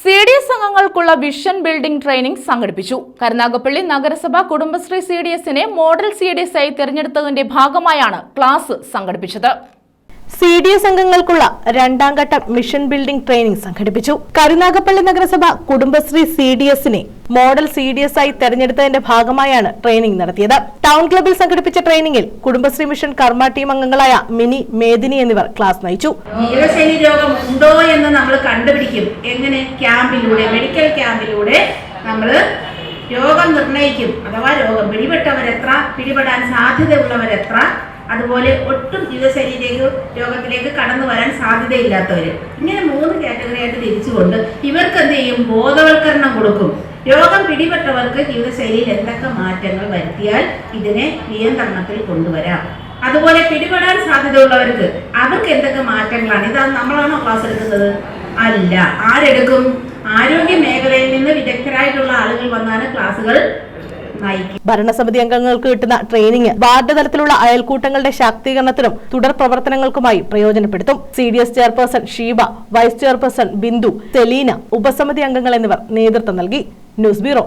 C D S അംഗങ്ങൾക്കുള്ള vision building training സംഘടിപ്പിച്ചു. കരുനാഗപ്പള്ളി നഗരസഭ കുടുംബശ്രീ സി ഡി എസിനെ മോഡൽ സി ഡി എസ് ആയി തിരഞ്ഞെടുത്തതിന്റെ ഭാഗമായാണ് ക്ലാസ് സംഘടിപ്പിച്ചത്. സി ഡി എസ് അംഗങ്ങൾക്കുള്ള രണ്ടാം ഘട്ട മിഷൻ ബിൽഡിംഗ് ട്രെയിനിംഗ് സംഘടിപ്പിച്ചു. കരുനാഗപ്പള്ളി നഗരസഭ കുടുംബശ്രീ സി ഡി എസിനെ മോഡൽ സി ഡി എസ് ആയി തെരഞ്ഞെടുത്തതിന്റെ ഭാഗമായാണ് ട്രെയിനിംഗ് നടത്തിയത്. ടൗൺ ക്ലബിൽ സംഘടിപ്പിച്ച ട്രെയിനിങ്ങിൽ കുടുംബശ്രീ മിഷൻ കർമ്മ ടീം അംഗങ്ങളായ മിനി മേദിനി എന്നിവർ ക്ലാസ് നയിച്ചു. ജീവിതശൈലി രോഗം ഉണ്ടോ എന്ന് നമ്മൾ കണ്ടുപിടിക്കും. എങ്ങനെ? ക്യാമ്പിലൂടെ മെഡിക്കൽ ക്യാമ്പിലൂടെ നമ്മൾ രോഗം നിർണയിക്കും അഥവാ രോഗം പിടിപെട്ടവരെത്ര പിടിപെടാൻ സാധ്യതയുള്ളവരെത്ര അതുപോലെ ഒട്ടും ജീവിതശൈലിയിലേക്ക് രോഗത്തിലേക്ക് കടന്നു വരാൻ സാധ്യതയില്ലാത്തവർ ഇങ്ങനെ മൂന്ന് കാറ്റഗറിയായിട്ട് തിരിച്ചുകൊണ്ട് ഇവർക്ക് എന്ത് ചെയ്യും? ബോധവൽക്കരണം കൊടുക്കും. രോഗം പിടിപെട്ടവർക്ക് ജീവിതശൈലിയിൽ എന്തൊക്കെ മാറ്റങ്ങൾ വരുത്തിയാൽ ഇതിനെ നിയന്ത്രണത്തിൽ കൊണ്ടുവരാം. അതുപോലെ പിടിപെടാൻ സാധ്യതയുള്ളവർക്ക് അവർക്ക് എന്തൊക്കെ മാറ്റങ്ങളാണ്? ഇതാ നമ്മളാണോ ക്ലാസ് എടുക്കുന്നത്? അല്ല. ആരെടുക്കും? ആരോഗ്യ മേഖലയിൽ നിന്ന് വിദഗ്ധരായിട്ടുള്ള ആളുകൾ വന്നാണ് ക്ലാസ്സുകൾ ഭരണസമിതി അംഗങ്ങൾക്ക് കിട്ടുന്ന ട്രെയിനിങ് വാർഡ് തലത്തിലുള്ള അയൽക്കൂട്ടങ്ങളുടെ ശാക്തീകരണത്തിനും തുടർ പ്രവർത്തനങ്ങൾക്കുമായി പ്രയോജനപ്പെടുത്തും. C D S chairperson Sheeba vice chairperson Bindu Selina ഉപസമിതി അംഗങ്ങൾ എന്നിവർ നേതൃത്വം നൽകി. News bureau